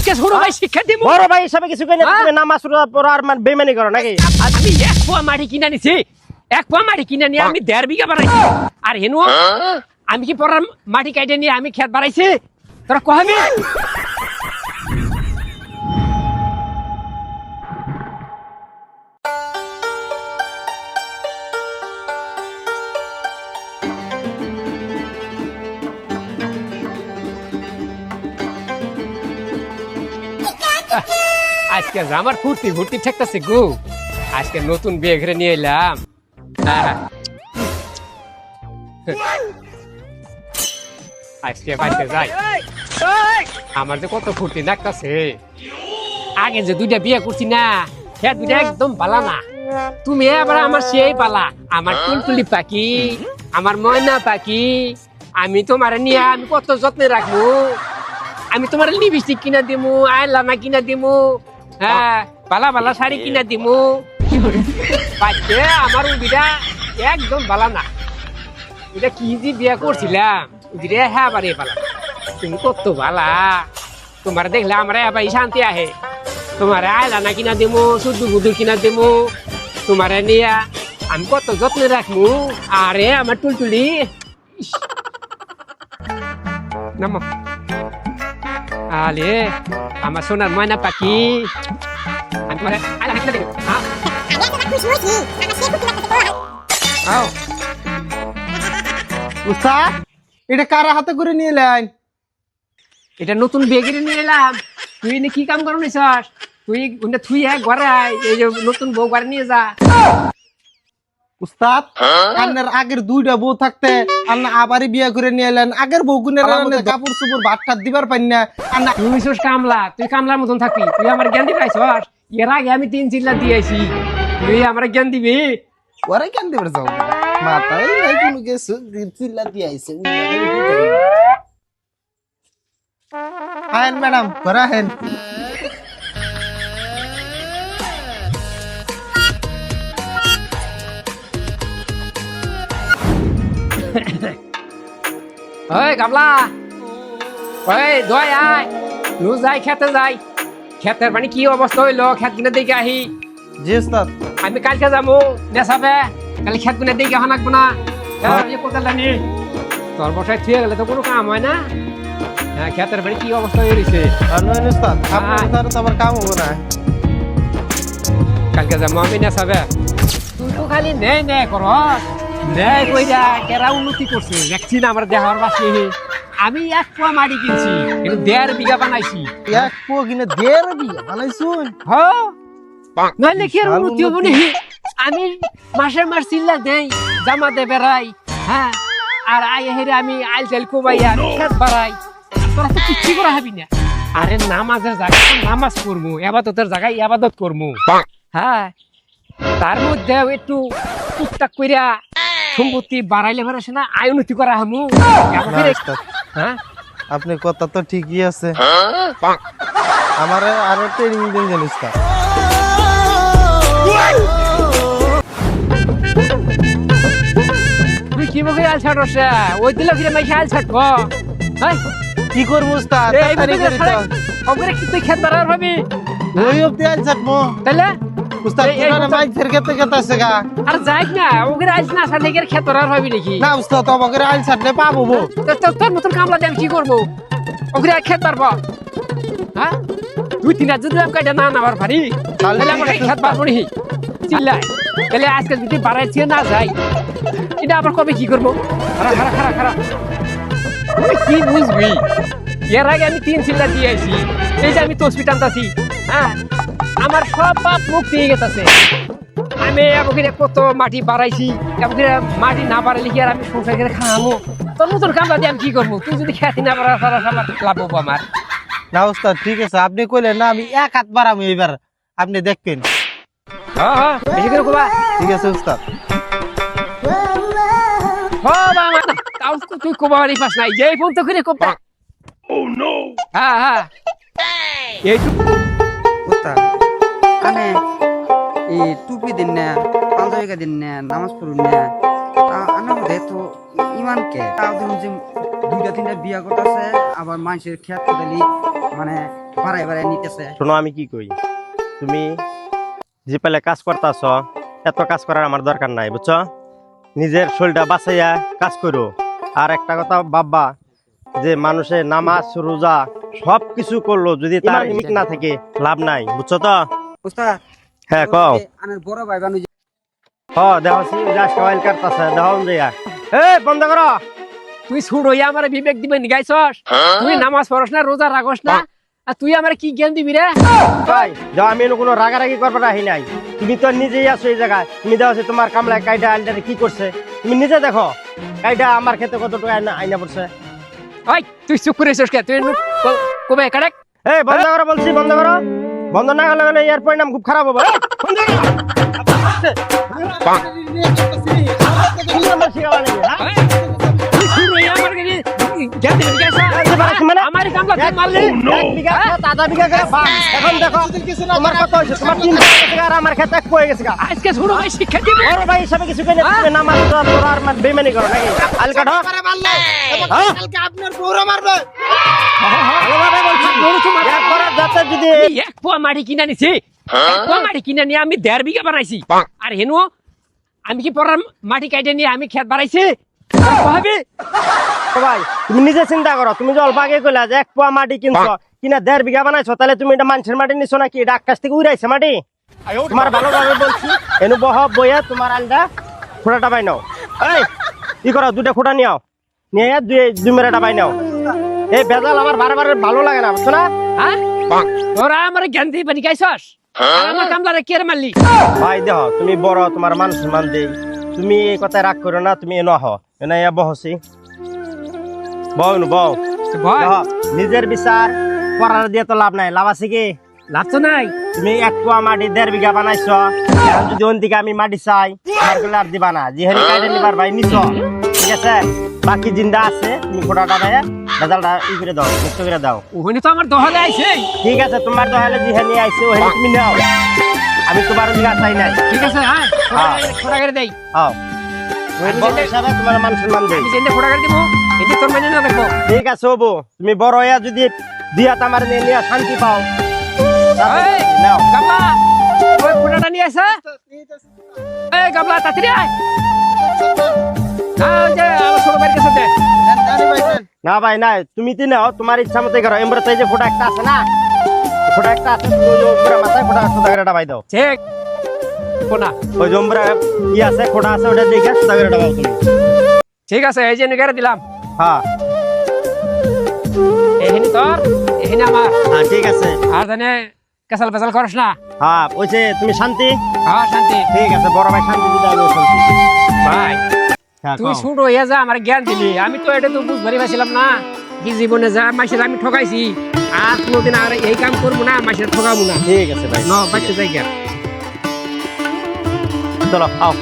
আজকে ছোট ভাই শিক্ষা দিব বড় ভাই হিসাবে কিছু কই হ্যাঁ? তুমি নামাজ পড়া আর মানে বেমানি করো নাকি? আমি এক পোয়া মাটি কিনে নিছি এক পোয়া মাটি কিনে নিয়ে আমি দেড় বিঘা বাড়াইছি। আর হেনু আমি কি পরার মাটি কাটে নিয়ে আমি খেত বাড়াইছি? তোরা কহাবি? আজকে আমার ফুর্তি ফুর্তি ঠেকতেছে গো। আজকে নতুন বিয়ে ঘরে নিয়ে এলাম। আজকে বাড়িতে যাই। আমার যে কত ফুর্তি লাগতেছে। আগে যে দুইটা বিয়ে করছি না, সে দুইটা একদম পালা না। তুমি আবার আমার সেই পালা। আমার টুলটুলি পাখি, আমার ময়না পাখি। আমি তোমার নিয়ে আমি কত যত্নে রাখব। আমি তোমার লিপস্টিক কিনা দিমু আইলানা কিনা দিমু। হ্যাঁ বালা বালা শাড়ি কিনা দিমু। বাচ্চে আমার উবিটা একদম বালা না। এটা কি যে বিয়ে করছিলাম? উবিটা হ্যাঁ বারে বালা। তুমি কত বালা। তোমার দেখলে আমরা এবার শান্তি আহে। তোমার আইলানা কিনা দিমু শুদ্ধ বুদ্ধু কিনা দিমু। তোমার নিয়ে আমি কত যত্নে রাখব আরে আমার টুলটুলি। নামো। আলে আমার সোনার ময়না পাখি। আমি তোমার কিনা দিমু হ্যাঁ আও। উস্তাদ এটা কারা হাতে করে নিয়ে এলেন এটা নতুন বেগিরে নিয়ে এলাম। তুই এনে কি কাম করো নিছস? তুই উন্ডে থুই হ্যাঁ ঘরে এই যে নতুন বউ ঘরে নিয়ে যা। উস্তাদ আপনার আগের দুইটা বউ থাকতে আপনি আবারই বিয়ে করে নিয়ে এলেন। আগের বউ গুনের কাপড় চুপড় ভাত টাত দিবার পাই না। আন্না তুই কামলা তুই কামলার মতন থাকবি। তুই আমার জ্ঞান দিবি আইছস এর আগে আমি তিন চিল্লা দিয়েছি তুই আমার জ্ঞান দিবি? ওরে কেন দিবার যাও। মাথায় নাই কোনো কিছু চিল্লা দিয়ে আইছে আহেন ম্যাডাম ঘরে আহেন। ওই কামলা ওই দই আয় নু যাই খেতে যাই খেতের মানে কি অবস্থা হইল খেত কিনে দেখে আহি জি আমি কালকে যাব নেশাবে কালি খেত কিনে দেখে হন লাগবো না কোথায় তোর বসায় থুয়ে গেলে তো কোনো কাম হয় না হ্যাঁ খেতের কি অবস্থা হয়ে রয়েছে আর আপনার তো আবার কাম হব না কালকে যাব আমি নেশাবে তুই তো খালি নেই নে কর নেই কইরা কেরা উন্নতি করছে। দেখছি না আমার দেহর বাসি আমি এক পোয়া মাটি কিনছি কিন্তু দেড় বিঘা বানাইছি। এক পো কিনে দেড় বিয়ে বানাইছুন? হ? নইলে কি আর উন্নতি হব নি আমি মাসের মাস চিল্লা দেই জামা দে বেড়াই হ্যাঁ? আর আই হেরে আমি আইল তেল কোবাইয়া খেত বাড়াই। তোরা তো কিচ্ছু করা হবি না। আরে নামাজের জায়গায় নামাজ করব এবাদতের জায়গায় এবাদত করব। হ্যাঁ? তার মধ্যে একটু টুকটাক কইরা সম্পত্তি বাড়াইলে পারে না আয় উন্নতি করা হামু। হ্যাঁ? আপনার কথা তো ঠিকই আছে। আমার আরও ট্রেনিং দিন জান উস্তাদ তুই কি মুখে আল ছাড় ওই দিল ফিরে মাইসে আল ছাড়ব। হ্যাঁ? কি করব তাড়াতাড়ি করি তো। ওপরে কি তুই খেত ভাবি। ওই আইল ছাড়বো। তাহলে উস্তাদ বাইক ফের খেতে খেতে আছে গা। আর যাই না ওকে আইস না সাথে গিয়ে খেত বাড়ার ভাবি নাকি? না উস্তাদ আমাকে আইল ছাড়লে পাবো বো তোর মতন কামলা আমি কি করব? ওকে খেত পারব হ্যাঁ? দুই তিন হাজার যদি আমি কাইটা না নামার পারি তাহলে আমার খেত পারব নি চিল্লাই তাহলে আজকে যদি বাড়াইছে না যাই এটা আবার কবে কি করব? খারা খারা খারা খারা তুই কি বুঝবি? এর আগে আমি তিন চিল্লা দিয়ে আইছি এই যে আমি তসবি টানতাছি হ্যাঁ? আমার সব পাপ মুক্তি হয়ে গেছে আমি এমন কত মাটি বাড়াইছি এমন মাটি না বাড়াইলে কি আর আমি সংসার করে খাওয়াবো তোর নতুন কামলা দিয়ে আমি কি করব? তুই যদি খ্যাতি না বাড়া সারা আমার লাভ হব আমার। না উস্তাদ ঠিক আছে আপনি কইলেন না আমি এক হাত বাড়াবো এবার আপনি দেখবেন। হ্যাঁ হ্যাঁ বেশি করে কোবা ঠিক আছে উস্তাদ বাবা আমার তাও তুই পাস নাই। যেই ফোন তো করে কোবা হ্যাঁ হ্যাঁ। এইটুকু উস্তাদ আনে এই টুপি দিন না পাঞ্জাবিকা দিন না নামাজ পড়ুন না। আনে বোধে তো ইমান কে তাও দেখুন যে দুইটা তিনটা বিয়া করতেছে আবার মানুষের খেত কোদালি মানে বাড়াই বাড়াই নিতেছে। শোনো আমি কি কই? তুমি যে পেলে কাজ করতেছ এত কাজ করার আমার দরকার নাই বুঝছ? নিজের শরীরটা বাঁচাইয়া কাজ করো। আর একটা কথা ভাববা যে মানুষের নামাজ রোজা সব কিছু করল যদি তার না থাকে লাভ নাই বুঝছ তো? উস্তাদ হ্যাঁ কও। আনের বড় ভাই বানু হ দেখো আজকে অয়েল কাটতেছে দেখো যাইয়া এই বন্ধ করো। তুই ছুট হইয়া আমার বিবেক দিবে নিগাইছস তুই নামাজ পড়স না রোজা রাখস না আর তুই আমার কি জ্ঞান দিবি রে? ভাই যাও আমি কোনো রাগারাগি করবার আহি নাই। তুমি তো নিজেই আছো এই জায়গায়। তুমি দেখো তোমার কামলায় কাইটা আইনটা কি করছে। তুমি নিজে দেখো কাইটা আমার ক্ষেত্রে কত টাকা আইনা আইনা পড়ছে। ওই তুই চুপ করে এসেছিস কে? তুই নু- ক- কবে কারেক্ট এই বন্ধ করো বলছি বন্ধ করো। বন্ধ না হলে গেলে এর পরিণাম খুব খারাপ হবে। কি আমার শিখাবা নাকি, হ্যাঁ? আমার মারলি? এক বিঘা ক্ষেত, আধা বিঘা করে ভাগ। এখন দেখো তোমার কত হয়েছে? তোমার তিন বিঘা গেছে আর আমার ক্ষেত এক হয়ে গেছে আজকে ছুট ভাই শিক্ষা দিবি বড় ভাই হিসাবে কিছু কেন তুমি না মারো তোরা আর মানে বেমানি করো নাকি? আল কাটো। হ্যাঁ? আপনার বউরা মারবে ভালোভাবে বলছি। গরু তো মার- একবার যাতে যদি আমি এক পোয়া মাটি কিনে নিছি এক পোয়া মাটি কিনে নিয়ে আমি দেড় বিঘা বানাইছি। আর হেনু আমি কি পরার মাটি কাটে নিয়ে আমি খেত বানাইছি? ভাবি। ভাই তুমি নিজে চিন্তা করো তুমি যে অল্প আগে কইলা যে এক পোয়া মাটি কিনছো কিনা দেড় বিঘা বানাইছো তাহলে তুমি এটা মানুষের মাটি নিছো নাকি? এটা আকাশ থেকে উড়াইছে মাটি? তোমার ভালোভাবে বলছি। এনু বহ বইয়া তোমার আলটা খোঁড়াটা বাই নাও এই কি করো দুটা খোঁড়া নিও নিয়ে দুই দুই মেরাটা বাই নাও এই ভেজাল আমার বারে বারে ভালো লাগে না বুঝছ না? হ্যাঁ? তোরা আমার জ্ঞান দিয়ে পানি গাইছস আর আমার কামলারে কে মারলি? ভাই দেহ তুমি বড় তোমার মান সম্মান দেই। তুমি এই কথায় রাগ করো না তুমি এনো আহ। এনে বহসি। বউ বউ নিজের বিচার করার দিয়ে তো লাভ নাই। লাভ আছে কি? লাভ তো নাই। তুমি এক পোয়া মাটি দেড় বিঘা বানাইছ। এখন যদি ওন দিকে আমি মাটি চাই আমার আর দিবা না। যেহেতু কাইটে নিবার ভাই নিছ ঠিক আছে? বাকি জিন্দা আছে তুমি ফোটাটা ভাই রেজাল্টটা ই করে দাও মুক্ত করে দাও। ওখানে তো আমার দহলে আইছে ঠিক আছে তোমার দহালে যেখানে আইছে ওখানে তুমি নাও। আমি তোমার দিকে চাই নাই। ঠিক আছে হ্যাঁ। খোড়া করে দেই। হিসাবে তোমার মান সম্মান দেই। যেতে খোড়া করে দিব এতে তোর মানে না দেখব ঠিক আছে হব তুমি বড় হইয়া যদি দিয়া তামার নিয়ে নিয়ে শান্তি পাও। নাও। গামলা ওই খোড়াটা নিয়ে আসা? এই গামলা তাড়াতাড়ি আয়। আমার না ভাই না তুমি তো নাও তোমার ইচ্ছা মতোই করো। এমরা যে ফোটা একটা আছে না? ফোটা একটা আছে মাথায় ফোটা সুদাগরেটা ভাই দাও। ঠিক কোনা ওই যে উম্বরা ই আছে ফোটা আছে ওটা দেখে সুদাগরেটা ভাও তুমি। ঠিক আছে এই যে নিগারে দিলাম। হ্যাঁ। এখানে তোর? এখানে আমার। হ্যাঁ ঠিক আছে। আর জানে কেসাল পেসাল করস না? হ্যাঁ তুমি শান্তি? হ্যাঁ শান্তি। ঠিক আছে বড় ভাই শান্তি দিতে আমি শান্তি। ভাই হ্যাঁ তুই কও। শুট হইয়া যা আমার জ্ঞান দিলি। আমি তো এটা তো বুঝবারই পাইছিলাম না। কি জীবনে যা মাসের আমি ঠকাইছি। আর কোনোদিন আর এই কাম করব না মাসের ঠকাবো না। ঠিক আছে ভাই। ন বাচ্চা যাই চলো আও